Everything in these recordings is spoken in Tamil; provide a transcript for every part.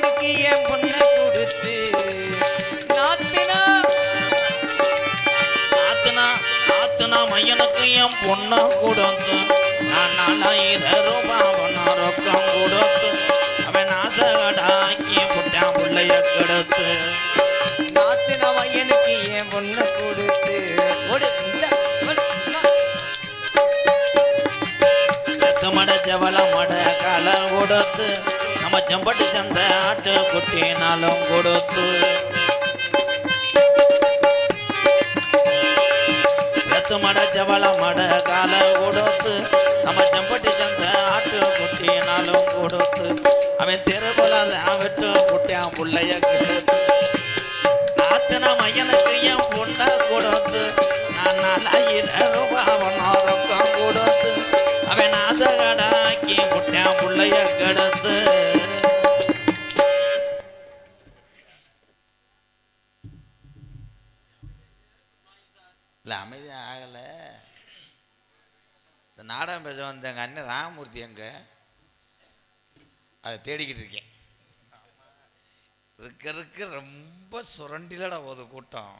மையனுக்கு என் பொண்ணை கொடுத்து. நாத்தினா ஆத்துனா ஆத்துனா மையனுக்கு என் பொண்ணை கொடுத்து. நான் நாலாயிரம் ரூபாய் ஒன்றும் ரொக்கம் கொடுத்து. அவன் ஆசைகடாக்கி புட்டான் பிள்ளைய கெடுத்து. நாத்தினா மையனுக்கு என் பொண்ணை கொடுத்து. மட செவல மட கால கொடுத்து. நம்ம பட்டு தந்த ஆட்டு குட்டினாலும் கொடுத்து. தெற்கு மட ஜவள மட கால கொடுத்து. நம்ம செம்பட்டி சந்த ஆட்டு குட்டினாலும் கொடுத்து. அவன் திருக்குல விட்டு குட்டியான் பிள்ளைய கெடுத்து. ஆத்தன மையனுக்கு என் கொடுத்து நான் நாலாயிரம் ரூபாய் ஒன்றும் கொடுத்து அவன் ஆசைகடாக்கி புட்டான் புள்ளைய கெடுத்து. இல்லை அமைதி ஆகலை. இந்த நாடகம் பேச வந்த எங்கள் அண்ணன் ராமமூர்த்தி எங்க? அதை தேடிக்கிட்டு இருக்கேன். இருக்க இருக்க ரொம்ப சுரண்டிலடா போகுது கூட்டம்.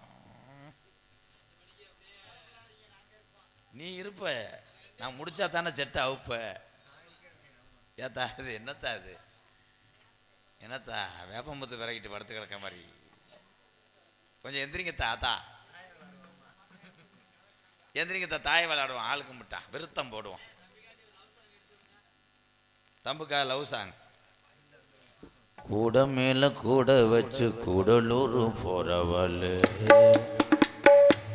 நீ இருப்ப. நான் முடிச்சா தானே செட்டை அவுப்ப. ஏத்தா இது என்னத்தா இது? என்னத்தா வேப்பம்பத்து விறகிட்டு படுத்து கிடக்க மாதிரி. கொஞ்சம் எந்திரிங்க தாத்தா எந்திரிங்க தா தாயை விளையாடுவோம் ஆளுக்கு முட்டா விருத்தம் போடுவோம் தம்புக்கா லவ் சாங் கூட மேல கூட வச்சு கூடலூர் போறவள்.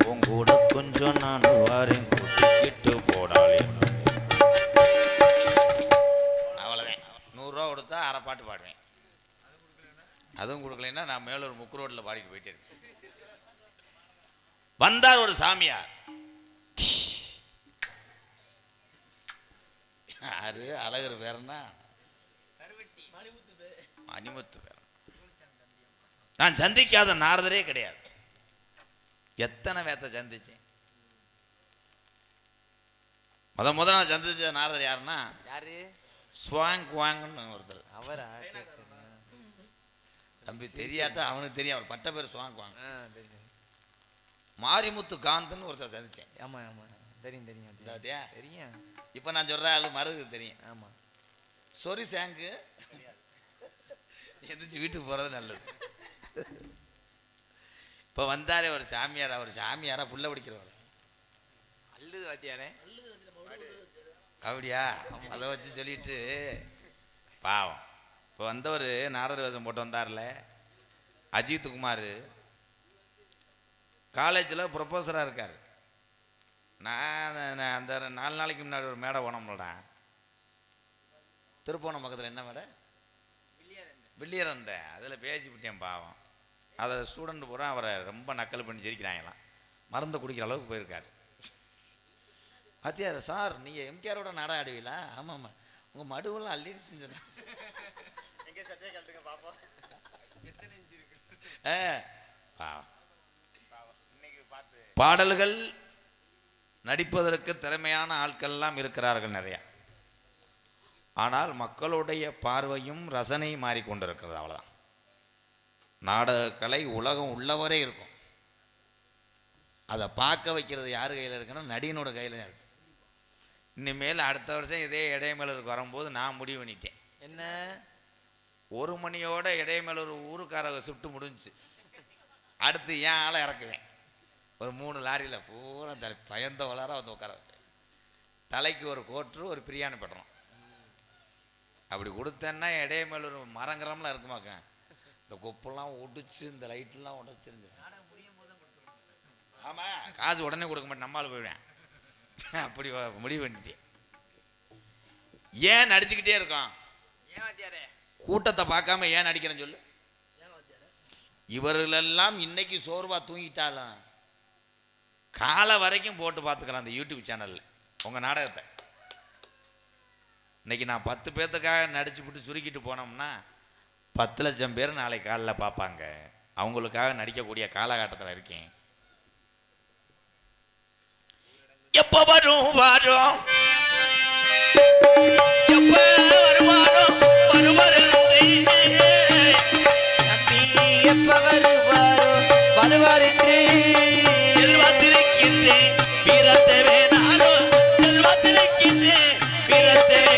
உன் கூட கொஞ்சம் நான் வாரேன் கூட்டிக்கிட்டு போடாளே. அவ்வளோதான் நூறுரூவா கொடுத்தா அரை பாட்டு பாடுவேன். அதுவும் கொடுக்கலைன்னா நான் மேலூர் முக்கு ரோட்டில் பாடிட்டு போயிட்டே வந்தார் ஒரு சாமியார். யாரு? அழகர் பேரனா அனிமுத்து நான் சந்திக்காத நாரதரே கிடையாது. எத்தனை வேத்த சந்திச்சேன்? முத முத நான் சந்திச்ச நாரதர் யாருன்னா? யாரு? ஸ்வாங் குவாங்னு ஒருத்தர். அவரா? தம்பி தெரியாட்டா அவனுக்கு தெரியும். அவர் பட்ட பேர் ஸ்வாங் குவாங். மாரிமுத்து காந்தன்னு ஒருத்தர் சந்திச்சேன். ஆமா ஆமா. தெரியும் தெரியும் தெரியும். இப்போ நான் சொல்ற ஆளு மருது தெரியும். ஆமா. சொரி சேங்கு. எந்திரிச்சு வீட்டுக்கு போகிறது நல்லது. இப்போ வந்தாரே ஒரு சாமியார் அவர் சாமியாரா புள்ள பிடிக்கிறவர். அல்லுது வாத்தியாரே அப்படியா? அதை வச்சு சொல்லிட்டு பாவம். இப்போ வந்தவர் நாரதர் வேஷம் போட்டு வந்தார்ல அஜித் குமார். காலேஜில் ப்ரொஃபஸராக இருக்கார். நான் நான் அந்த நாலு நாளைக்கு முன்னாடி ஒரு மேடை போனோம்லடா. திருப்போணம் பக்கத்தில் என்ன மேடை? வில்லியரந்த அதில் பேசி விட்டேன் பாவம். அதை ஸ்டூடெண்ட் பூரா அவரை ரொம்ப நக்கல் பண்ணி சிரிக்கிறாங்களாம் மருந்து குடிக்கிற அளவுக்கு போயிருக்காரு. அத்தியார் சார் நீங்கள் எம்கேரோட நாடகம் ஆடுவீங்களா? ஆமாம் ஆமாம் உங்கள் மடுவெல்லாம் ஆ. பாவம். பாடல்கள் நடிப்பதற்கு திறமையான ஆட்கள்லாம் இருக்கிறார்கள் நிறையா. ஆனால் மக்களுடைய பார்வையும் ரசனையும் மாறிக்கொண்டிருக்கிறது அவ்வளோதான் நாடகக்கலை உலகம் உள்ளவரே இருக்கும். அதை பார்க்க வைக்கிறது யார் கையில் இருக்குன்னா நடிகனோட கையில் தான் இருக்கு. இனிமேல் அடுத்த வருஷம் இதே இடைமேலூருக்கு வரும்போது நான் முடிவு பண்ணிட்டேன். என்ன? ஒரு மணியோட இடைமேலூர் ஊருக்கார ஷிஃப்ட் முடிஞ்சுச்சு அடுத்து ஏன் ஆளை இறக்குவேன். ஒரு மூணு லாரியில் பூரா தலை பயந்த வளர வந்து உட்கார தலைக்கு ஒரு கோட்ரு ஒரு பிரியாணி பட்டுறோம் அப்படி கொடுத்தேன்னா இடையமேலூர் மரங்கரம்லாம் இருக்குமாக்க இந்த கொப்பெல்லாம் ஒடிச்சு இந்த லைட்லாம் உடச்சிருந்து ஆமாம் காசு உடனே கொடுக்க மாட்டேன் நம்மால் போயிடுவேன். அப்படி முடிவு பண்ணிட்டேன். ஏன் நடிச்சுக்கிட்டே இருக்கோம்? ஏன் வாத்தியாரே? கூட்டத்தை பார்க்காம ஏன் நடிக்கிறேன்னு சொல்லு. இவர்களெல்லாம் இன்னைக்கு சோர்வா தூங்கிட்டாலும் காலை வரைக்கும் போட்டு பார்த்துக்கிறேன் அந்த யூடியூப் சேனலில் உங்கள் நாடகத்தை. இன்றைக்கி நான் பத்து பேர்த்துக்காக நடிச்சு விட்டு சுருக்கிட்டு போனோம்னா பத்து லட்சம் பேர் நாளைக்கு காலைல பார்ப்பாங்க. அவங்களுக்காக நடிக்கக்கூடிய காலகட்டத்தில் இருக்கேன். எப்போ வரும் வரும்? எப்ப வருவாரோ வருவாரு சிரிப்பவர் பாரோ வருவார் என்று எதிர்பார்த்திருக்கின்றேன். வீரத்தேவே நானும் எதிர்பார்த்திருக்கின்றேன். வீரத்தேவே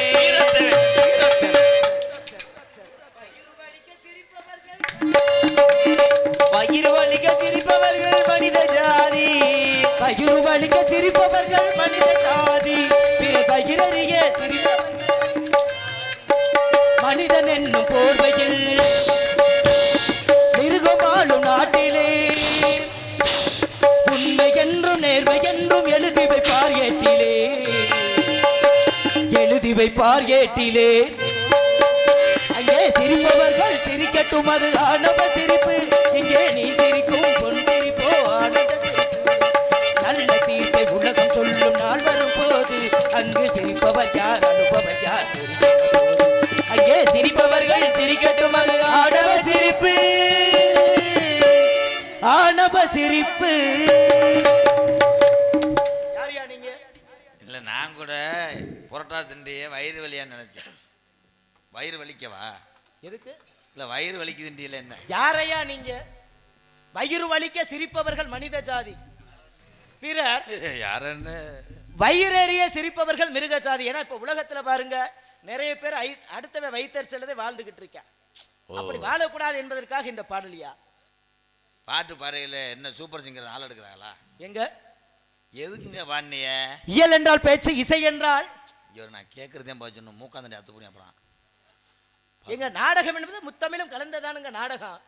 பகிர் வலிக்க சிரிப்பவர்கள் மனித ஜாதி. பகிரு வலிக்க சிரிப்பவர்கள் மனித ஜாதி பகிரறிய சிரிப்ப மனிதன் என்னும் போர்வையில் மிருகமாளும் நாட்டிலே. உண்மை என்றும் நேர்மை என்றும் எழுதி வைப்பார் ஏட்டிலே. எழுதி வைப்பார் ஏட்டிலே. சிரிப்பவர்கள் சிரிக்கட்டும் அது ஆனவ சிரிப்பு. இங்கே நீ சிரிக்கும் பொன் சிரிப்போ ஆனந்த நல்ல தீர்ப்பை உலகம் சொல்லும் நாள் வரும் போது அங்கு சிரிப்பவர் யார் அனுபவர் யார் அங்கே சிரிப்பவர்கள் சிரிக்கட்டும் அது ஆணவ சிரிப்பு. ஆணவ சிரிப்பு. நீங்க? இல்லை நான் கூட புரட்டா திண்டிய வயிறு வலியான்னு நினைச்சேன். வயிறு வலிக்கவா? எதுக்கு? இல்லை வயிறு வலிக்குதுண்டியில் என்ன? யாரையா நீங்க? வயிறு வலிக்க சிரிப்பவர்கள் மனித ஜாதி. பிறர் யாருன்னு? வயிறறிய சிரிப்பவர்கள் மிருக ஜாதி. ஏன்னா இப்ப உலகத்துல பாருங்க நிறைய பேர் ஐ- அடுத்தவன் வைத்தறிச்சலதை வாழ்ந்துகிட்டு இருக்கேன். அப்படி வாழக்கூடாது என்பதற்காக இந்த பாடலியா? பாட்டு பாறையில் என்ன சூப்பர் சிங்கர் ஆள் எடுக்கிறாங்களா? எங்க? எதுக்குங்க பாண்டிய இயல் என்றால் பேச்சு இசை என்றால்? ஐயோ நான் கேட்குறதே பார்த்துணும் மூக்காந்தண்டி அத்து போனி அப்புறம். எங்க நாடகம் என்பது முத்தமிழும் கலந்ததானுங்க நாடகம்.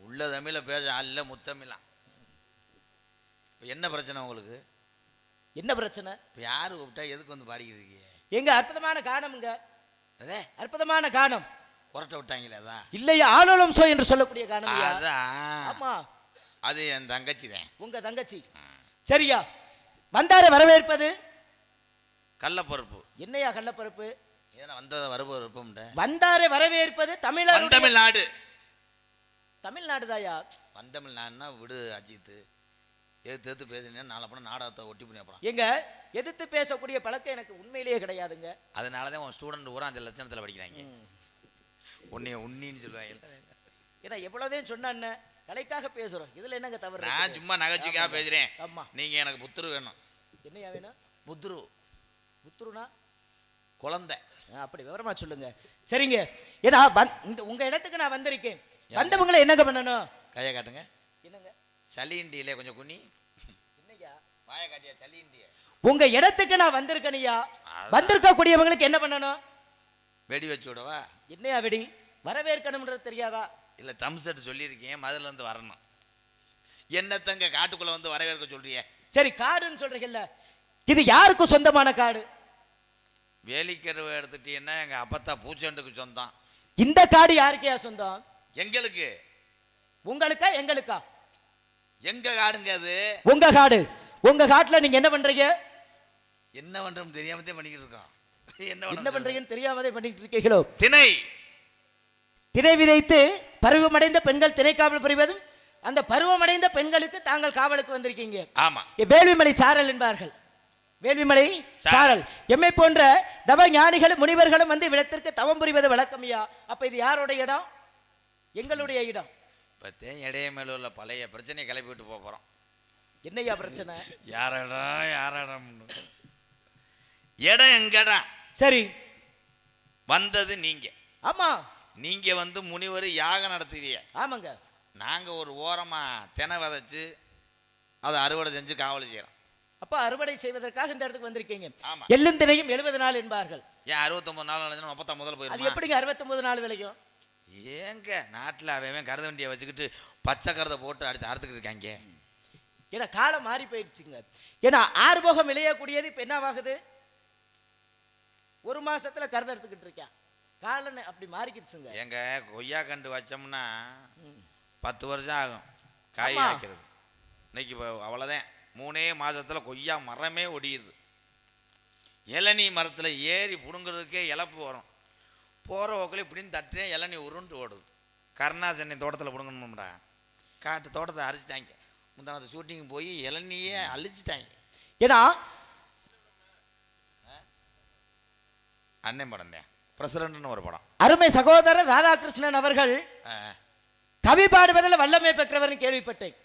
உள்ள தமிழை பேச அல்ல முத்தமிழாம் இப்போ என்ன பிரச்சனை உங்களுக்கு? என்ன பிரச்சனை? இப்போ யார் கூப்பிட்டா எதுக்கு வந்து பாடிக்கிறீங்க எங்க அற்புதமான கானம்ங்க. அதே அற்புதமான கானம். புரட்ட விட்டாங்களே அதான் இல்லையா ஆலோலம் சோ என்று சொல்லக்கூடிய கானம் அதான் ஆமா. அது என் தங்கச்சி தான் உங்க தங்கச்சி. சரியா. வந்தாரை வரவேற்பது? கள்ளப்பருப்பு. என்னையா கள்ளப்பருப்பு? வந்தாரை வரவேற்பது தமிழர் வந்தமிழ்நாடு. தமிழ்நாடு தாயா வந்தமிழ்நாடுனா விடு அஜித்து. எது எது பேசுனேன் நாளை பண்ண நாடகத்தை ஒட்டி பண்ணி அப்புறம் எங்க? எதிர்த்து பேசக்கூடிய பழக்கம் எனக்கு உண்மையிலேயே கிடையாதுங்க. அதனால தான் உன் ஸ்டூடெண்ட் பூரா அந்த லட்சணத்தில் படிக்கிறாங்க. உன்னைய உன்னின்னு சொல்லுவாங்க. ஏன்னா எவ்வளவுதான் சொன்ன கலைக்காக பேசுறோம். இதுல என்னங்க தவறு நான்? சும்மா நகைச்சுக்காக பேசுறேன். ஆமா. நீங்க எனக்கு புத்துரு வேணும். என்னையா வேணும்? புத்துரு. புத்துருனா? குழந்தை. அப்படி விவரமா சொல்லுங்க. சரிங்க. ஏன்னா இந்த உங்க இடத்துக்கு நான் வந்திருக்கேன். வந்தவங்களை என்னங்க பண்ணணும்? கையை காட்டுங்க. என்னங்க? சளிண்டியிலே கொஞ்சம் குனி. என்னய்யா? வாயை காட்டியா சளிண்டிய உங்க இடத்துக்கு நான் வந்திருக்கேனையா. வந்திருக்க கூடியவங்களுக்கு என்ன பண்ணணும்? வெடி வச்சு விடவா? என்னையா வெடி? வரவேற்கணும்ன்றது தெரியாதா? இல்லை தம் செட் சொல்லியிருக்கேன். மதுல இருந்து வரணும்? என்னத்தங்க காட்டுக்குள்ள வந்து வரவேற்க சொல்றியே? சரி காடுன்னு சொல்றீங்கல்ல. இது யாருக்கு சொந்தமான காடு? வேலிக்கருவை எடுத்துட்டீங்கன்னா எங்க அப்பத்தா பூச்செண்டுக்கு சொந்தம் இந்த காடு யாருக்கையா சொந்தம்? எங்களுக்கு. உங்களுக்கா எங்களுக்கா? எங்க காடுங்க அது? உங்க காடு. உங்க காட்டுல நீங்க என்ன பண்றீங்க? என்ன பண்றோம் தெரியாமத்தே பண்ணிக்கிட்டு இருக்கோம். என்ன என்ன பண்றீங்கன்னு தெரியாமதே பண்ணிட்டு இருக்கீங்களோ திணை. திணை விதைத்து பருவமடைந்த பெண்கள் திணை காவல் புரிவதும் அந்த பருவமடைந்த பெண்களுக்கு தாங்கள் காவலுக்கு வந்திருக்கீங்க. ஆமா. வேள்விமலை சாரல் என்பார்கள். வேள்விமலை சாரல். எம்மை போன்ற தவ ஞானிகளும் முனிவர்களும் வந்து விடத்திற்கு தவம் புரிவது வழக்கமியா அப்ப இது யாருடைய இடம்? எங்களுடைய இடம். பத்தே இடைய மேல உள்ள பழைய பிரச்சனையை கிளப்பி விட்டு போக போறோம். என்னய்யா பிரச்சனை? யாரடா யாரடம் இடம் எங்கடா? சரி. வந்தது நீங்க. ஆமா. நீங்க வந்து முனிவர் யாகம் நடத்துவீங்க ஆமாங்க. நாங்க ஒரு ஓரமா தினை விதைச்சு அதை அறுவடை செஞ்சு காவல் செய்யறோம். அப்ப அறுவடை செய்வதற்காக இந்த இடத்துக்கு வந்திருக்கீங்க. ஆமா. எள்ளும் தினையும் எழுபது நாள் என்பார்கள். ஏன் அறுபத்தொன்பது நாள் நினைச்சு முப்பத்தாம் முதல்ல அது போயிருமா எப்படிங்க அறுபத்தொன்பது நாள் விளையும் ஏங்க நாட்டில் அவன் கருத வண்டியை வச்சுக்கிட்டு பச்சை கருதை போட்டு அடிச்சு அறுத்துக்கிட்டு இருக்காங்க. ஏன்னா காலம் மாறி போயிடுச்சுங்க. ஏன்னா ஆறு போகம் விளையக்கூடியது இப்ப என்னவாகுது? ஒரு மாசத்துல கருது எடுத்துக்கிட்டு இருக்கேன். காலம் அப்படி மாறிக்கிடுச்சுங்க. எங்க கொய்யா கண்டு வச்சோம்னா பத்து வருஷம் ஆகும். காய். வைக்கிறது இன்னைக்கு அவ்வளோதான் மூணே மாசத்துல கொய்யா மரமே ஒடியுது. இளநீ மரத்தில் ஏறி பிடுங்குறதுக்கே இழப்பு வரும். போகிற ஓக்கில் இப்படின்னு தட்டே இளநீ உருண்டு ஓடுது. கருணாசனி தோட்டத்தில் பிடுங்கணும்டா. காட்டு தோட்டத்தை அரிச்சிட்டாங்க. முந்தானத்து ஷூட்டிங் போய் இளநியே அழிச்சிட்டாங்க. ஏன்னா அண்ணன் படம் தான் பிரசிடண்ட்னு ஒரு படம். அருமை சகோதரர் ராதாகிருஷ்ணன் அவர்கள் கவி பாடுவதில் வல்லமை பெற்றவர்னு கேள்விப்பட்டேன்.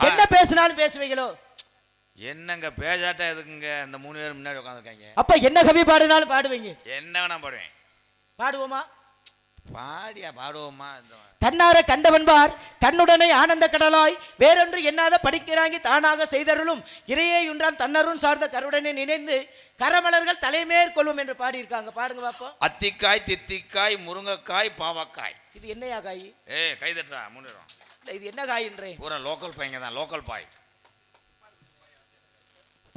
என்ன பேசினாலும் பேசுவீங்களோ? என்னங்க பேஜாட்டா எதுக்குங்க? இந்த மூணு பேர் முன்னாடி உட்காந்துருக்காங்க அப்ப என்ன கவி பாடினாலும் பாடுவீங்க? என்ன வேணா பாடுவேன். பாடுவோமா? பாடியா பாடுவோமா? கண்ணார கண்டவன்பார் கண்ணுடனே ஆனந்த கடலாய் வேறொன்று எண்ணாத படிக்கிறாங்கி தானாக செய்தருளும் இறையே உண்டான் தன்னரும் சார்ந்த கருடனை நினைந்து கரமலர்கள் தலைமேற்கொள்ளும் என்று பாடியிருக்காங்க. பாடுங்க பாப்போம். அத்திக்காய் தித்திக்காய் முருங்கைக்காய் பாவக்காய். இது என்னையா காய்? ஏ கை தட்டுறா முன்னிடும் இல்ல, இது என்ன காயின்றேன்? பூரா லோக்கல் பையங்க தான் லோக்கல் பாய்.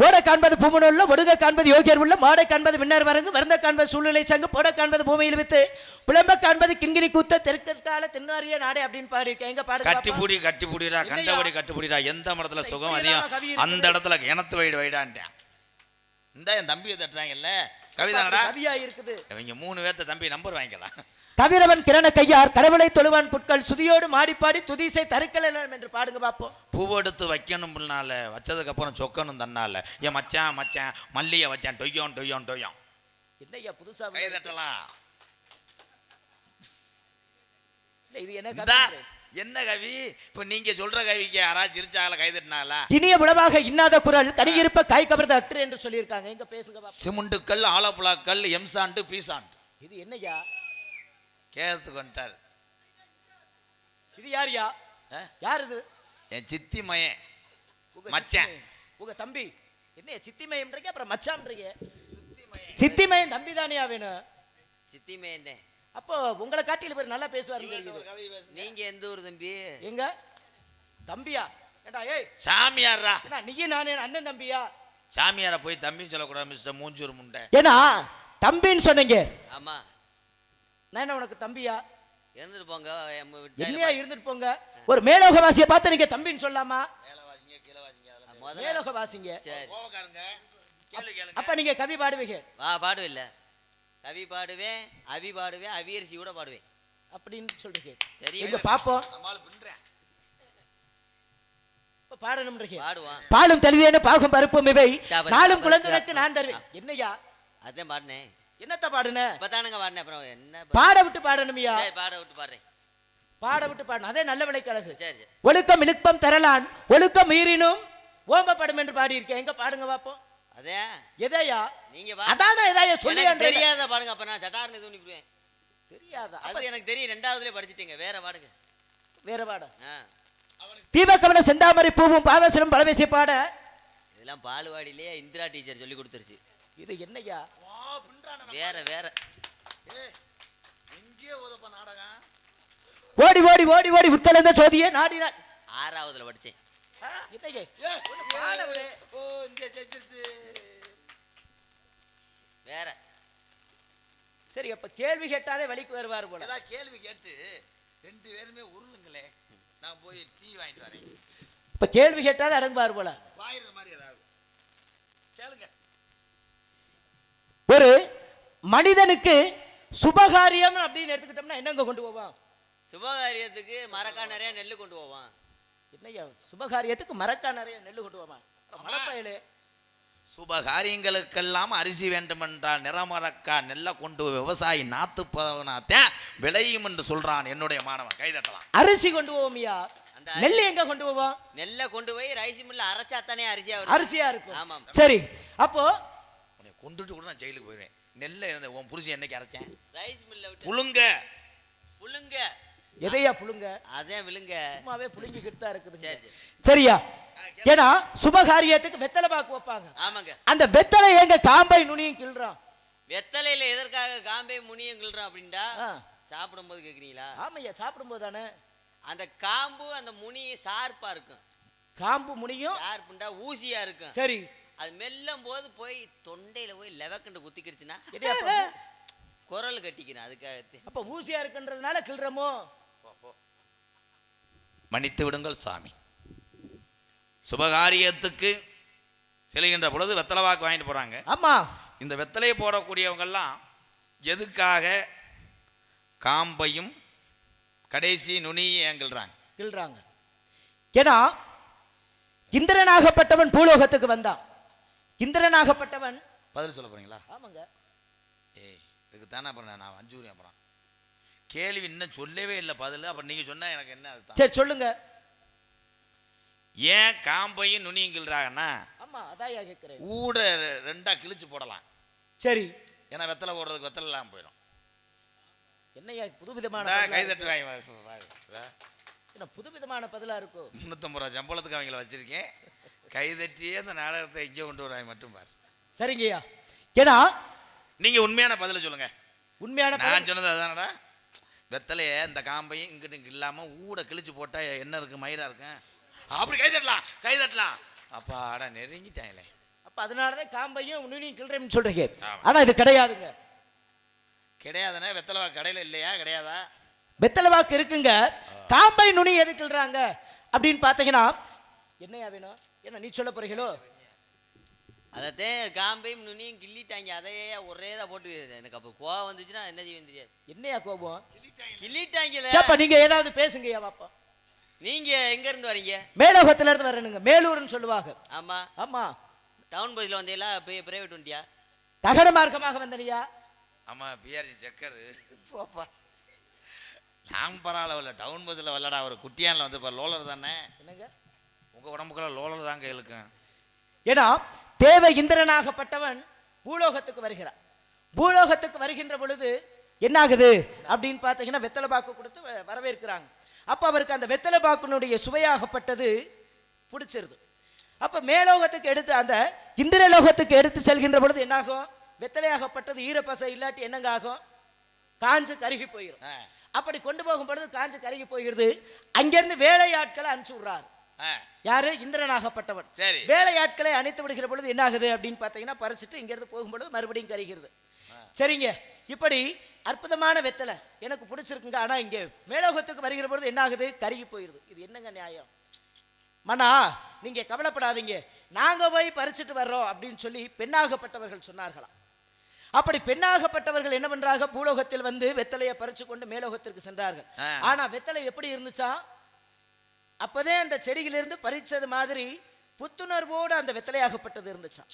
ஓட காண்பது பூமனுள்ள ஒடுக காண்பது யோகியர் உள்ள மாடை காண்பது மின்னர் மரங்கு வருந்த காண்பது சூழ்நிலை சங்கு போட காண்பது பூமியில் வித்து புலம்ப காண்பது கிண்கிணி கூத்த தெற்கால தென்னாரிய நாடே அப்படின்னு பாடியிருக்கேன். எங்க பாப்போம். கட்டிப்புடி கட்டிப்புடிடா கண்டபடி கட்டிப்புடிடா எந்த மடத்துல சுகம் அதிகம். அந்த இடத்துல கிணத்து வைடு வைடான்ட்டேன் இந்த என் தம்பியை தட்டுறாங்கல்ல. கவிதானடா. கவியா இருக்குது. இவங்க மூணு பேர்த்த தம்பி நம்பர் வாங்கிக்கலாம். கதிரவன் கிரண கையார் கடவுளை தொழுவான் புட்கள் சுதியோடு மாடிப்பாடி துதிசை தருக்கலம் என்று பாடுங்க பாப்போம். பூவெடுத்து வைக்கணும் பின்னால வச்சதுக்கு அப்புறம் சொக்கணும் தன்னால. என் மச்சான் மச்சான் மல்லியை வச்சான் டொய்யோன் டொய்யோன் டொய்யோன். என்னய்யா புதுசா கை தட்டலாம். இல்ல, இது என்ன என்ன கவி? இப்ப நீங்க சொல்ற கவிக்கு யாராவது சிரிச்சாங்களா கை தட்டினாங்களா இனிய உளவாக இன்னாத குரல் கனியிருப்ப காய் கபர்த அக்ரு என்று சொல்லியிருக்காங்க. எங்க பேசுங்க பாப்போம். சிமெண்ட்டுக்கல் ஆலப்புழாக்கல் எம்சாண்டு பீசாண்டு. இது என்னய்யா கேரத்துக்கு வந்துட்டார். இது யார்யா? யார் இது என் சித்தி மயன் மச்சான். சித்தி. உங்க தம்பி. என்ன சித்திமயம்ன்றீங்க? அப்புறம் மச்சான்றீங்க? சித்திமயம் தம்பி தானியா வேணும்? சித்தி மேந்தேன் அப்போ உங்களை காட்டில பேர் நல்லா தெரியுது. நீங்க எந்த ஊர் தம்பி? எங்க? தம்பியா? ஏண்டா ஏய். சாமியார்ரா. என்ன நீயும் நானே அண்ணன் தம்பியா? சாமியாரை போய் தம்பின்னு சொல்லக்கூடாது மிஸ்டர் மூஞ்சூர் முண்டை. ஏன்னா தம்பின்னு சொன்னீங்க. ஆமா. நான் என்ன உனக்கு தம்பியா? இருந்துட்டு போங்க என்னையா இருந்துட்டு போங்க? ஒரு மேலோகவாசியை பார்த்து நீங்க தம்பின்னு சொல்லாமா? கேளு கேளுங்க. அப்ப நீங்க கவி பாடுவீங்க. வா பாடுவில்ல. கவி பாடுவேன் அவி பாடுவேன் அவியரிசி கூட பாடுவேன். அப்படின்னு சொல்றீங்க. தெரியும். பாப்போம்? பாலும் தெளிவேன பாகும் பருப்பும் இவை. நாளும் குழந்தைகளுக்கு. நான் தருவேன். என்னய்யா அதான் பாடினேன். என்னத்த பாடுன? இப்பதானுங்க பாடினேன். அப்புறம் என்ன பாட விட்டு பாடணுமியா? பாட விட்டு பாடுறேன். பாட விட்டு பாடணும் அதே நல்ல சரி சரி. ஒழுக்கம் இழுப்பம் தரலான் ஒழுக்கம் மீறினும் ஓம்பப்படும் என்று பாடியிருக்கேன். எங்க பாடுங்க பாப்போம். அதே? எதையா? நீங்க அதானே எதாயா சொல்லி தெரியாத பாடுங்க. அப்ப நான் சட்டார்னு தூணி போடுவேன். தெரியாதா? அது எனக்கு தெரியும். ரெண்டாவதுலயே படிச்சிட்டீங்க. வேற பாடுங்க. வேற பாட? தீபக்கமல செந்தாமரை பூவும் பாதசிலும் பலவேசி பாட. இதெல்லாம் பாலுவாடியிலேயே இந்திரா டீச்சர் சொல்லி கொடுத்துருச்சு. இது என்னய்யா வேற வேற. எங்கேயோ உதப்ப நாடகம். ஓடி ஓடி ஓடி ஓடி உட்கலந்த சோதியே நாடினான் ஆறாவதுல படிச்சேன். வேற. சரி அப்ப கேள்வி கேட்டாதே வழிக்கு வருவார் போல. கேள்வி கேட்டு ரெண்டு பேருமே உருளுங்களே. நான் போய் டீ வாங்கிட்டு வரேன். இப்ப கேள்வி கேட்டாதே அடங்குவார் போல. வாயிற மாதிரி ஏதாவது. கேளுங்க. ஒரு மனிதனுக்கு சுபகாரியம் அப்படின்னு எடுத்துக்கிட்டோம்னா என்னங்க கொண்டு போவான்? சுபகாரியத்துக்கு மரக்கா நிறைய நெல்லு கொண்டு போவான். என்னய்யா சுபகாரியத்துக்கு மரக்கா நிறைய நெல்லு கொண்டு போவான்? மலப்பயலு சுப காரியங்களுக்கெல்லாம் அரிசி வேண்டுமென்றால் நிறமரக்கா நெல்லை கொண்டு விவசாயி நாத்து பவனாத்தேன் விளையும் என்று சொல்றான் என்னுடைய மாணவன். கைதட்டலாம் அரிசி கொண்டு போவோம்யா அந்த நெல்லு எங்க கொண்டு போவோம்? நெல்லை கொண்டு போய் ரைஸ் மில்ல அரைச்சாத்தானே அரிசியா அரிசியா இருக்கும். ஆமாம். சரி அப்போ கொண்டுட்டு கூட நான் ஜெயிலுக்கு போயிடுவேன். நெல்லை இருந்த உன் புருஷன் என்னைக்கு அரைச்சேன்? ரைஸ் மில்ல விட்டு. புழுங்க. புழுங்க. எதையா புழுங்க? அதே விழுங்க. சும்மாவே புழுங்கிக்கிட்டு தான் இருக்குது சரி சரி. சரியா? ஏன்னா சுபகாரியத்துக்கு வெத்தலை பாக்கு வைப்பாங்க. ஆமாங்க. அந்த வெத்தலை எங்க காம்பை நுனியும் கிள்றான். வெத்தலையில எதற்காக காம்பே முனியும் கிள்றோம் அப்படின்டா? ஆ. சாப்பிடும்போது கேக்குறீங்களா? ஆமையா சாப்பிடும்போது தானே? அந்த காம்பு அந்த முனி சார்பா இருக்கும். காம்பு முனியும் சார்புண்டா ஊசியா இருக்கும். சரி அது மெல்லும் போது போய் தொண்டையில போய் லெவக்கண்டு குத்திக்கிடுச்சுன்னா? குரல் கட்டிக்கிறேன் அதுக்காக அப்ப ஊசியா இருக்குன்றதுனால கிள்றமோ? மன்னித்து விடுங்கள் சாமி. சுபகாரியத்துக்கு செல்கின்ற பொழுது வெத்தலை வாக்கு வாங்கிட்டு போறாங்க. ஆமா. இந்த வெத்தலையை போடக்கூடியவங்கெல்லாம் எதுக்காக காம்பையும் கடைசி நுனியும் ஏங்கிள்றாங்க கிள்றாங்க. ஏன்னா இந்திரனாகப்பட்டவன் பூலோகத்துக்கு வந்தான். இந்திரனாகப்பட்டவன். பதில் சொல்ல போறீங்களா? ஆமாங்க. ஏய் இதுக்கு தானே அப்புறம் நான் அஞ்சூரி அப்புறம். கேள்வி இன்னும் சொல்லவே இல்லை பதில். அப்புறம் நீங்க சொன்னா எனக்கு என்ன அர்த்தம்? சரி சொல்லுங்க. ஏன் காம்பையும் நுனியும் கிள்றாங்கன்னா? ஆமா அதான் கேட்கிறேன் ஊட ரெண்டா கிழிச்சு போடலாம். சரி. ஏன்னா வெத்தலை போடுறதுக்கு வெத்தலை இல்லாமல் போயிடும். என்னையா புதுவிதமான இந்தா, பதிலா கை இருக்கு? தட்டு வாங்கி வா- வா- வா. என்ன புதுவிதமான பதிலா இருக்கும் முந்நூற்றம்பது ரூபா சம்பளத்துக்கு அவங்கள வச்சிருக்கேன். கை தட்டியே அந்த நாடகத்தை இங்கே கொண்டு வராங்க மட்டும் பாரு. சரிங்கய்யா. ஏன்னா நீங்க உண்மையான பதில சொல்லுங்க. உண்மையான நான் சொன்னது அதானடா? வெத்தலைய இந்த காம்பையும் இங்கிட்டு இங்க இல்லாம ஊட கிழிச்சு போட்டா என்ன இருக்கு? மயிரா இருக்கும் அப்படி கை தட்டலாம் கை தட்டலாம். அப்பா அட நெருங்கிட்டாங்களே. அப்ப அதனாலதான் காம்பையும் நுனியும் கிள்றேன்னு சொல்றீங்க. ஆமா. ஆனா இது கிடையாதுங்க. கிடையாதுண்ணே வெத்தலை கடையில் இல்லையா? கிடையாதா? வெத்தலை வாக்கு இருக்குங்க. காம்பை நுனி எது கிள்றாங்க? அப்படின்னு பார்த்தீங்கன்னா என்னையா வேணும்? என்ன நீ சொல்ல போறீங்களோ? அதைத்தான் காம்பையும் நுனியும் கிள்ளிட்டாங்க. அதையே ஒரே தான் போட்டு எனக்கு அப்போ கோவம் வந்துச்சுன்னா என்ன செய்வேன் தெரியாது. என்னையா கோபம்? கிள்ளிட்டாங்கல்ல. சேப்பா நீங்க ஏதாவது பேசுங்கய்யா பாப்பா நீங்க எங்க இருந்து வரீங்க? மேலோகத்துல இருந்து வரணுங்க. மேலூர்னு சொல்லுவாங்க. ஆமா. ஆமா. டவுன் பஸ்ல வந்தீங்களா? பிரைவேட் வண்டியா? தகன மார்க்கமாக வந்தனியா? ஆமா பிஆர்ஜி செக்கரு போப்பா. நான் பரவாயில்ல டவுன் பஸ்ஸில் வரலடா. ஒரு குட்டியானில் வந்து லோலர் தானே. என்னங்க? உங்கள் உடம்புக்குள்ள லோலர் தாங்க இழுக்கும். ஏன்னா தேவ இந்திரனாகப்பட்டவன் பூலோகத்துக்கு வருகிறான். பூலோகத்துக்கு வருகின்ற பொழுது என்னாகுது அப்படின்னு பார்த்தீங்கன்னா வெத்தலை பாக்கு கொடுத்து வரவேற்கிறாங்க. அப்போ அவருக்கு அந்த வெத்தலை பாக்குனுடைய சுவையாகப்பட்டது பிடிச்சிருது. அப்போ மேலோகத்துக்கு எடுத்து அந்த இந்திரலோகத்துக்கு எடுத்து செல்கின்ற பொழுது என்னாகும்? வெத்தலையாகப்பட்டது ஈரப்பசை இல்லாட்டி என்னங்க ஆகும்? காஞ்சு கருகி போயிடும் அப்படி கொண்டு போகும் பொழுது காஞ்சு கருகி போகிறது அங்கிருந்து வேலையாட்களை அனுப்பிச்சு விடுறாரு. யாரு? இந்திரனாகப்பட்டவன் சரி. வேலையாட்களை அணைத்து விடுகிற பொழுது என்ன ஆகுது அப்படின்னு பார்த்தீங்கன்னா பறிச்சுட்டு இங்கிருந்து போகும்பொழுது மறுபடியும் கரிகிறது. சரிங்க. இப்படி அற்புதமான வெத்தலை எனக்கு பிடிச்சிருக்குங்க. ஆனா இங்க மேலோகத்துக்கு வருகிற பொழுது என்ன ஆகுது கருகி போயிருது. இது என்னங்க நியாயம்? மனா நீங்க கவலைப்படாதீங்க. நாங்க போய் பறிச்சுட்டு வர்றோம் அப்படின்னு சொல்லி பெண்ணாகப்பட்டவர்கள் சொன்னார்களாம். அப்படி பெண்ணாகப்பட்டவர்கள் என்ன பண்றாங்க? பூலோகத்தில் வந்து வெத்தலையை பறிச்சு கொண்டு மேலோகத்திற்கு சென்றார்கள். ஆனா வெத்தலை எப்படி இருந்துச்சா அப்பதே அந்த செடியிலிருந்து பறிச்சது மாதிரி புத்துணர்வோடு அந்த வெத்தலையாகப்பட்டது இருந்துச்சாம்.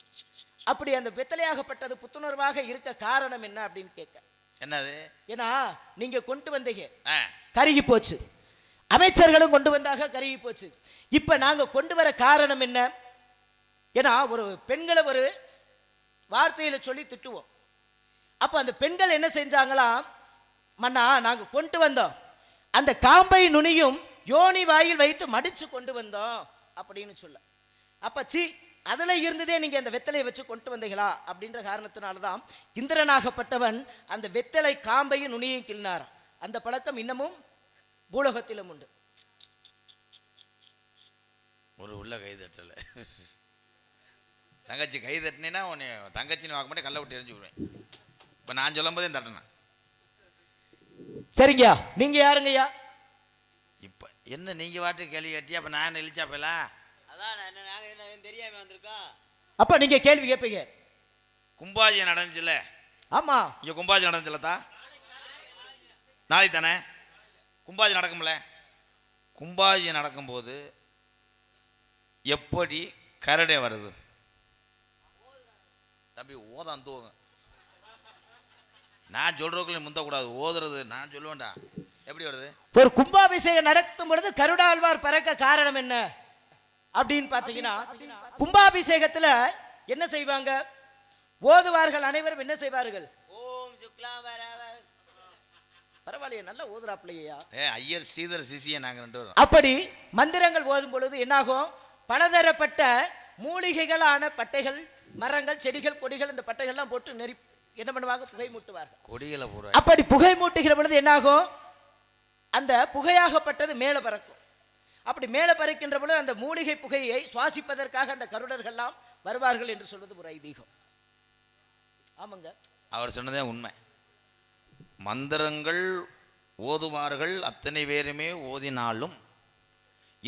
அப்படி அந்த வெத்தலையாகப்பட்டது புத்துணர்வாக இருக்க காரணம் என்ன அப்படின்னு கேட்க. என்னது? ஏன்னா நீங்க கொண்டு வந்தீங்க. கருகி போச்சு. அமைச்சர்களும் கொண்டு வந்தாக கருகி போச்சு. இப்ப நாங்க கொண்டு வர காரணம் என்ன? ஏன்னா ஒரு பெண்களை ஒரு வார்த்தையில சொல்லி திட்டுவோம். அப்ப அந்த பெண்கள் என்ன செஞ்சாங்களாம்? மன்னா நாங்க கொண்டு வந்தோம். அந்த காம்பை நுனியும் யோனி வாயில் வைத்து மடிச்சு கொண்டு வந்தோம் அப்படின்னு சொல்ல. அப்ப சி அதுல இருந்ததே நீங்க அந்த வெத்தலையை வச்சு கொண்டு வந்தீங்களா? அப்படின்ற காரணத்தினால தான் இந்திரனாகப்பட்டவன் அந்த வெத்தலை காம்பையும் நுனியையும் கிள்னாராம் அந்த பழக்கம் இன்னமும் பூலோகத்திலும் உண்டு. ஒரு உள்ள கை தட்டல. தங்கச்சி கை தட்டினா உன்னை தங்கச்சின்னு வாக்க மாட்டேன் கல்லை விட்டு எரிஞ்சு விடுவேன். இப்போ நான் சொல்லும் போதே தட்டினேன் சரிங்கய்யா நீங்க யாருங்கய்யா? என்ன நீங்கள் வாட்டு கேள்வி கட்டி அப்போ நான் இழிச்சா போயலா அதான் நான் என்ன- நாங்க என்ன தெரியாம வந்திருக்கோம். அப்ப நீங்க கேள்வி கேட்பீங்க கும்பாஜி நடந்துச்சுல ஆமா. இங்கே கும்பாஜி நடந்துச்சுல தா நாளைக்கு தானே கும்பாஜி நடக்கும்ல? கும்பாஜி நடக்கும்போது எப்படி கரடை வருது? தம்பி ஓதான் தூங்க நான் சொல்றதுக்குள்ள முந்தக்கூடாது. ஓதுறது நான் சொல்லுவேன்டா. எப்படி வருது? ஒரு கும்பாபிஷேகம் நடத்தும் பொழுது கருடாழ்வார் பறக்க காரணம் என்ன? அப்படின்னு பார்த்தீங்கன்னா கும்பாபிஷேகத்துல என்ன செய்வாங்க? ஓதுவார்கள் அனைவரும் என்ன செய்வார்கள்? பரவாயில்லையே நல்ல ஓதுறாப்பிள்ளையா ஏ ஐயர் ஸ்ரீதர் சிசியை நாங்கள் ரெண்டு பேரும். அப்படி மந்திரங்கள் ஓதும் பொழுது என்னாகும்? பலதரப்பட்ட மூலிகைகளான பட்டைகள் மரங்கள் செடிகள் கொடிகள் இந்த பட்டைகள்லாம் போட்டு நெறி என்ன பண்ணுவாங்க? புகை மூட்டுவார்கள். கொடிகளை போடுற அப்படி புகை மூட்டுகிற பொழுது என்னாகும்? அந்த புகையாகப்பட்டது மேலே பறக்கும். அப்படி மேலே பறக்கின்ற பொழுது அந்த மூலிகை புகையை சுவாசிப்பதற்காக அந்த கருடர்கள்லாம் வருவார்கள் என்று சொல்வது ஒரு ஐதீகம். ஆமாங்க. அவர் சொன்னதே உண்மை. மந்திரங்கள் ஓதுவார்கள் அத்தனை பேருமே ஓதினாலும்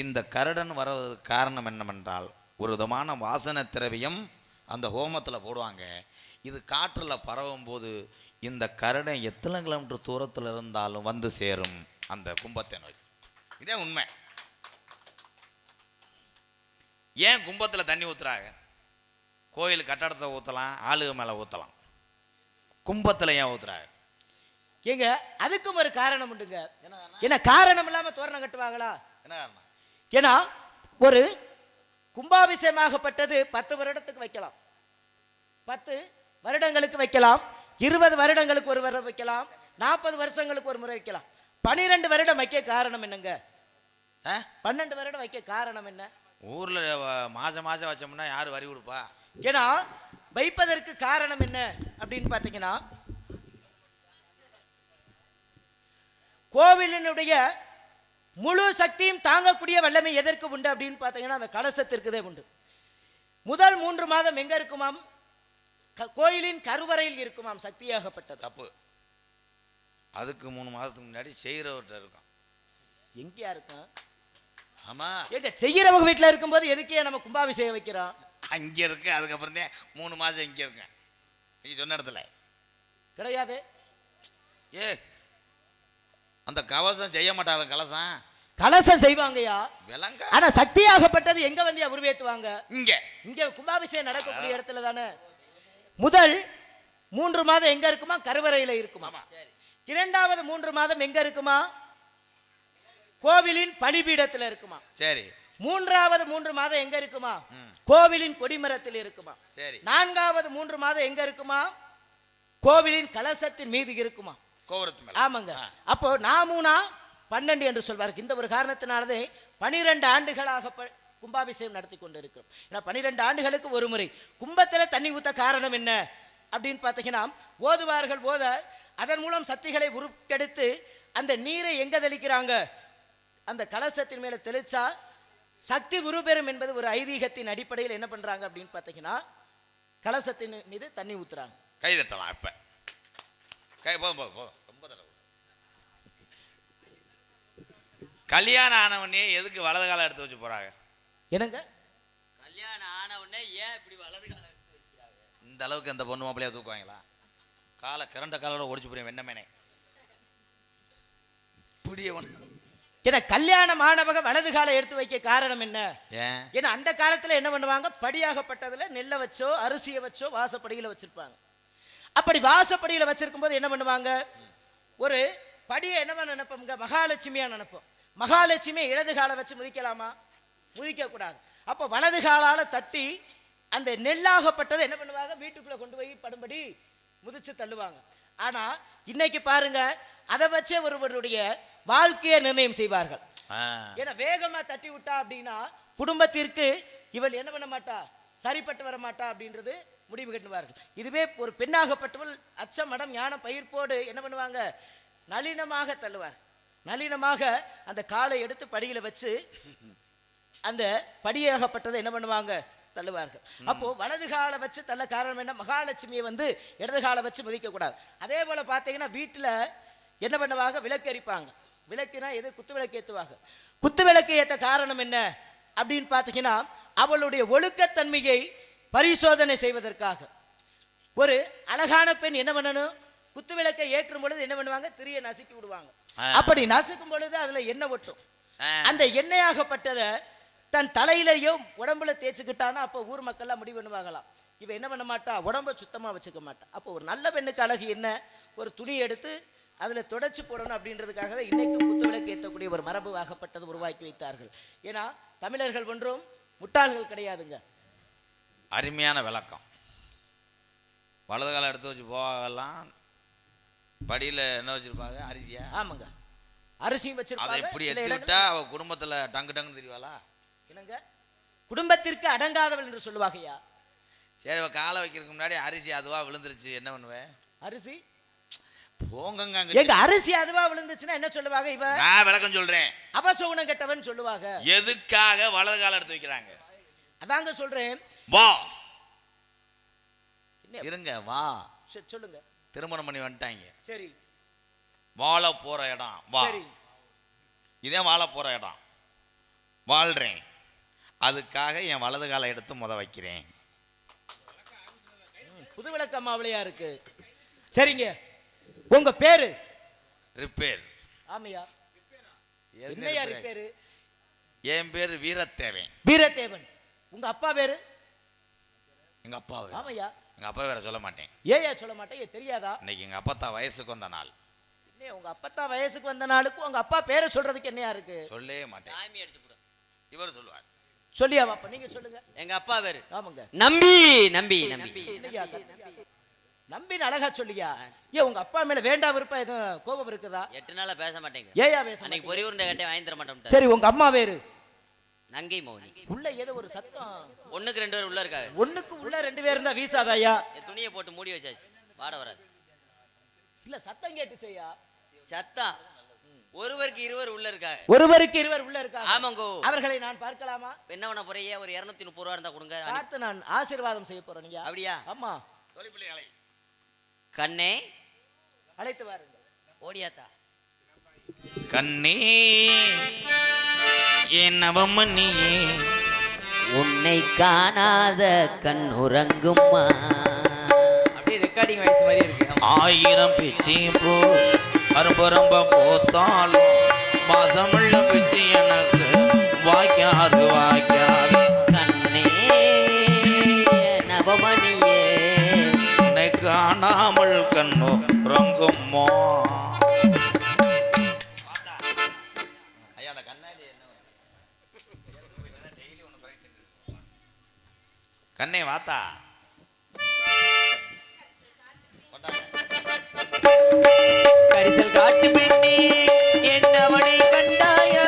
இந்த கரடன் வர்றதுக்கு காரணம் என்னவென்றால் ஒரு விதமான வாசன திரவியம் அந்த ஹோமத்தில் போடுவாங்க. இது காற்றில் பரவும் போது இந்த கரடன் எத்தனை கிலோமீட்டர் தூரத்தில் இருந்தாலும் வந்து சேரும்? அந்த கும்பத்தை நோய். இதே உண்மை. ஏன் கும்பத்தில் தண்ணி ஊத்துறாங்க? கோயில் கட்டடத்தை ஊற்றலாம் ஆளுக மேலே ஊற்றலாம் கும்பத்தில் ஏன் ஊத்துறாங்க? ஏங்க அதுக்கும் ஒரு காரணம் உண்டுங்க. என்ன காரணம்? இல்லாம தோரணம் கட்டுவாங்களா? என்ன காரணம்? ஏன்னா ஒரு கும்பாபிஷேகமாகப்பட்டது பத்து வருடத்துக்கு வைக்கலாம். பத்து வருடங்களுக்கு வைக்கலாம். இருபது வருடங்களுக்கு ஒரு வருடம் வைக்கலாம். நாற்பது வருஷங்களுக்கு ஒரு முறை வைக்கலாம். பனிரெண்டு வருடம் வைக்க காரணம் என்னங்க? பன்னெண்டு வருடம் வைக்க காரணம் என்ன? ஊர்ல மாசம் மாசம் வச்சோம்னா யாரு வரி கொடுப்பா? ஏன்னா வைப்பதற்கு காரணம் என்ன அப்படின்னு பார்த்தீங்கன்னா கோவிலினுடைய முழு சக்தியும் தாங்கக்கூடிய வல்லமை எதற்கு உண்டு அப்படின்னு பார்த்தீங்கன்னா அந்த கலசத்திற்குதே உண்டு. முதல் மூன்று மாதம் எங்க இருக்குமாம்? கோயிலின் கருவறையில் இருக்குமாம் சக்தியாகப்பட்டது. தப்பு. அதுக்கு மூணு மாசத்துக்கு முன்னாடி செய்கிறவர்கிட்ட இருக்கும். எங்கேயா இருக்கும் ஆமா. எங்க செய்யறவங்க வீட்டுல இருக்கும்போது எதுக்கே நம்ம கும்பாபிஷேகம் வைக்கிறோம்? அங்க இருக்கு அதுக்கப்புறம் தான் மூணு மாசம் இங்க இருக்கேன் நீ சொன்ன இடத்துல. கிடையாது. ஏ அந்த கவசம் செய்ய மாட்டாங்க கலசம். கலசம் செய்வாங்கய்யா. விலங்க? ஆனா சக்தியாகப்பட்டது எங்க வந்து உருவேத்துவாங்க? இங்க. இங்க கும்பாபிஷேகம் நடக்கக்கூடிய இடத்துல தானே முதல் மூன்று மாதம் எங்க இருக்குமா? கருவறையில இருக்குமா? இரண்டாவது மூன்று மாதம் எங்க இருக்குமா? கோவிலின் பலிபீடத்துல இருக்குமா? சரி. மூன்றாவது மூன்று மாதம் எங்க இருக்குமா. கோவிலின் கொடிமரத்தில் இருக்குமா? சரி. நான்காவது மூன்று மாதம் எங்க இருக்குமா? கோவிலின் கலசத்தின் மீது இருக்குமா? கோபுரத்து ஆமாங்க. அப்போ நாமூனா பன்னெண்டு என்று சொல்வார்கள் இந்த ஒரு காரணத்தினாலதே பனிரெண்டு ஆண்டுகளாக கும்பாபிஷேகம் நடத்தி கொண்டு இருக்கிறோம் ஏன்னா பனிரெண்டு ஆண்டுகளுக்கு ஒரு முறை. கும்பத்தில் தண்ணி ஊத்த காரணம் என்ன? அப்படின்னு பார்த்தீங்கன்னா ஓதுவார்கள் ஓத அதன் மூலம் சக்திகளை உருக்கெடுத்து அந்த நீரை எங்க தெளிக்கிறாங்க? அந்த கலசத்தின் மேல தெளிச்சா சக்தி உருபெறும் என்பது ஒரு ஐதீகத்தின் அடிப்படையில் என்ன பண்றாங்க அப்படின்னு பார்த்தீங்கன்னா கலசத்தின் மீது தண்ணி ஊத்துறாங்க. கை தட்டலாம் இப்ப. கை போதும் போதும் போதும் ரொம்ப தடவை. கல்யாணம் ஆனவனே எதுக்கு வலது காலம் எடுத்து வச்சு போறாங்க? என்னங்க? கல்யாணம் ஆன உடனே ஏன் இப்படி வலது காலம் எடுத்து வைக்கிறாங்க? இந்த அளவுக்கு அந்த பொண்ணு மாப்பிளையா தூக்குவாங்களா? காலை கரண்ட காலோட ஒடிச்சு போறேன் வெண்ணமேனே. ஒண்ணு ஏன்னா கல்யாணம் ஆனவங்க வலது காலை எடுத்து வைக்க காரணம் என்ன? ஏன்? ஏன்னா அந்த காலத்துல என்ன பண்ணுவாங்க? படியாகப்பட்டதுல நெல்லை வச்சோ அரிசியை வச்சோ வாசப்படியில வச்சிருப்பாங்க. அப்படி வாசப்படியில வச்சிருக்கும் போது என்ன பண்ணுவாங்க? ஒரு படியை என்னவா நினைப்போம்ங்க மகாலட்சுமியா நினைப்போம். மகாலட்சுமியை இடது காலை வச்சு முதிக்கலாமா? முதிக்க கூடாது அப்போ வலது காலால தட்டி அந்த நெல்லாகப்பட்டதை என்ன பண்ணுவாங்க? வீட்டுக்குள்ள கொண்டு போய் படும்படி முதிச்சு தள்ளுவாங்க. ஆனா இன்னைக்கு பாருங்க அதை வச்சே ஒருவருடைய வாழ்க்கையை நிர்ணயம் செய்வார்கள். ஏன்னா வேகமா தட்டி விட்டா அப்படின்னா குடும்பத்திற்கு இவள் என்ன பண்ண மாட்டா? சரிப்பட்டு வர மாட்டா அப்படின்றது முடிவு கட்டுவார்கள். இதுவே ஒரு பெண்ணாகப்பட்டவள் அச்சம் மடம் ஞானம் பயிர்ப்போடு என்ன பண்ணுவாங்க? நளினமாக தள்ளுவார். நளினமாக அந்த காலை எடுத்து படியில வச்சு அந்த படியாகப்பட்டதை என்ன பண்ணுவாங்க? தள்ளுவார்கள். அப்போ வலது காலை வச்சு தள்ள காரணம் என்ன? மகாலட்சுமியை வந்து இடது காலை வச்சு மதிக்க கூடாது அதே போல பார்த்தீங்கன்னா வீட்டுல என்ன பண்ணுவாங்க? விளக்கு எரிப்பாங்க விளக்குனா எது? குத்து விளக்கு ஏத்துவாங்க குத்து விளக்கு ஏத்த காரணம் என்ன? அப்படின்னு பார்த்தீங்கன்னா அவளுடைய ஒழுக்கத்தன்மையை பரிசோதனை செய்வதற்காக. ஒரு அழகான பெண் என்ன பண்ணணும்? குத்து விளக்கை ஏற்றும் பொழுது என்ன பண்ணுவாங்க? திரிய நசுக்கி விடுவாங்க. அப்படி நசுக்கும் பொழுது அதுல எண்ணெய் ஒட்டும். அந்த எண்ணெயாகப்பட்டதை தன் தலையிலையோ உடம்புல தேய்ச்சிக்கிட்டானா அப்போ ஊர் மக்கள்லாம் முடிவு பண்ணுவாங்களாம். இவ என்ன பண்ண மாட்டா? உடம்ப சுத்தமா வச்சுக்க மாட்டா. அப்போ ஒரு நல்ல பெண்ணுக்கு அழகு என்ன? ஒரு துணி எடுத்து அதுல தொடச்சு போடணும் அப்படின்றதுக்காக தான் இன்னைக்கும் குத்துவிளக்கு ஏற்றக்கூடிய ஒரு மரபுவாகப்பட்டது உருவாக்கி வைத்தார்கள். ஏன்னா தமிழர்கள் ஒன்றும் முட்டாள்கள் கிடையாதுங்க. அருமையான விளக்கம். வலது காலம் எடுத்து வச்சு போகலாம் படியில என்ன வச்சிருப்பாங்க? அரிசியா? ஆமாங்க. அரிசியும் அதை வச்சிருப்பாங்க எப்படி சில எடுத்து விட்டா அவ குடும்பத்துல டங்கு டங்குன்னு தெரிவாளா? என்னங்க குடும்பத்திற்கு அடங்காதவள் என்று சொல்லுவாங்கய்யா சரி காலை வைக்கிறதுக்கு முன்னாடி அரிசி அதுவா விழுந்துருச்சு. என்ன பண்ணுவேன் அரிசி? போங்கங்க எங்க. அரிசி அதுவா விழுந்துச்சுன்னா என்ன சொல்லுவாங்க இவ? நான் விளக்கம் சொல்றேன். அபசகுணம் கெட்டவன் சொல்லுவாங்க எதுக்காக வலது காலம் எடுத்து வைக்கிறாங்க? அதாங்க சொல்றேன். வா. என்ன? இருங்க வா. சரி, சொல்லுங்க. திருமணம் பண்ணி வந்துட்டாங்க. சரி. வாழ போற இடம். வா. சரி. இதே வாழ போற இடம். வாழ்றேன். அதுக்காக என் வலது காலை எடுத்து முத வைக்கிறேன். புது விளக்கம்மாவிலையா இருக்கு? சரிங்க. உங்க பேரு? ரிப்பேர். ஆமையா? என்னையா பேரு என் பேர் வீரத்தேவன். வீரதேவன் உங்க அப்பா பேரு? எங்க அப்பாவு ஆமையா? எங்க அப்பா வேற சொல்ல மாட்டேன். ஏயா சொல்ல மாட்டேன்? ஏன் தெரியாதா? இன்னைக்கு எங்க அப்பா தான் வயசுக்கு வந்த நாள். நீ உங்க அப்பத்தான் வயசுக்கு வந்த நாளுக்கு உங்க அப்பா பேரை சொல்றதுக்கு என்னையா இருக்கு? சொல்லவே மாட்டேன். இவர் சொல்லுவார். சொல்லியா பாப்பா நீங்க சொல்லுங்க. எங்க அப்பா பேரு ஆமாங்க. நம்பி நம்பி நம்பி. நம்பின்னு அழகா சொல்லியா? ஏன் உங்க அப்பா மேல வேண்டா விருப்பம் எதுவும் கோபம் இருக்குதா? எட்டு நாளா பேச மாட்டேங்க. ஏயா பேச அன்னைக்கு? பொறி உருண்டை கட்டே வாங்கி தர மாட்டோம் சரி உங்க அம்மா வேறு. நங்கை மௌனி உள்ள ஏதோ ஒரு சத்தம். ஒண்ணுக்கு ரெண்டு பேர் உள்ள இருக்காங்க. ஒண்ணுக்கு உள்ள ரெண்டு பேர் இருந்தா வீசாதாயா என் துணியை போட்டு மூடி வச்சாச்சு. வாட வராது. இல்ல சத்தம் கேட்டு செய்யா சத்தா ஒருவருக்கு இருவர் உள்ள இருக்காங்க. ஒருவருக்கு இருவர் உள்ள இருக்காங்க. ஆமாங்கோ. அவர்களை நான் பார்க்கலாமா? என்ன பண்ண ஒரு இருநூத்தி முப்பது ரூபா இருந்தா கொடுங்க. பார்த்து நான் ஆசீர்வாதம் செய்ய போறேன் நீங்க அப்படியா? ஆமா. கண்ணே. அழைத்து வாருங்க ஓடியாத்தா. கண்ணே என் நவமணியே உன்னை காணாத கண் உறங்குமா? அப்படியே ரெக்கார்டிங் வாய்ஸ் மாதிரி இருக்கு. ஆயிரம் பிச்சி பூ அரும்பரம்ப போத்தாலும் மாசமுள்ள பிச்சு எனக்கு வாய்க்காது வாய்க்காது. கண்ணே நவமணியே உன்னை காணாமல் கண்ணோ ரங்குமோ? கண்ணே வாத்தா. கரிசல் காட்டு பெண்ணே என்னவனை கண்டாயா?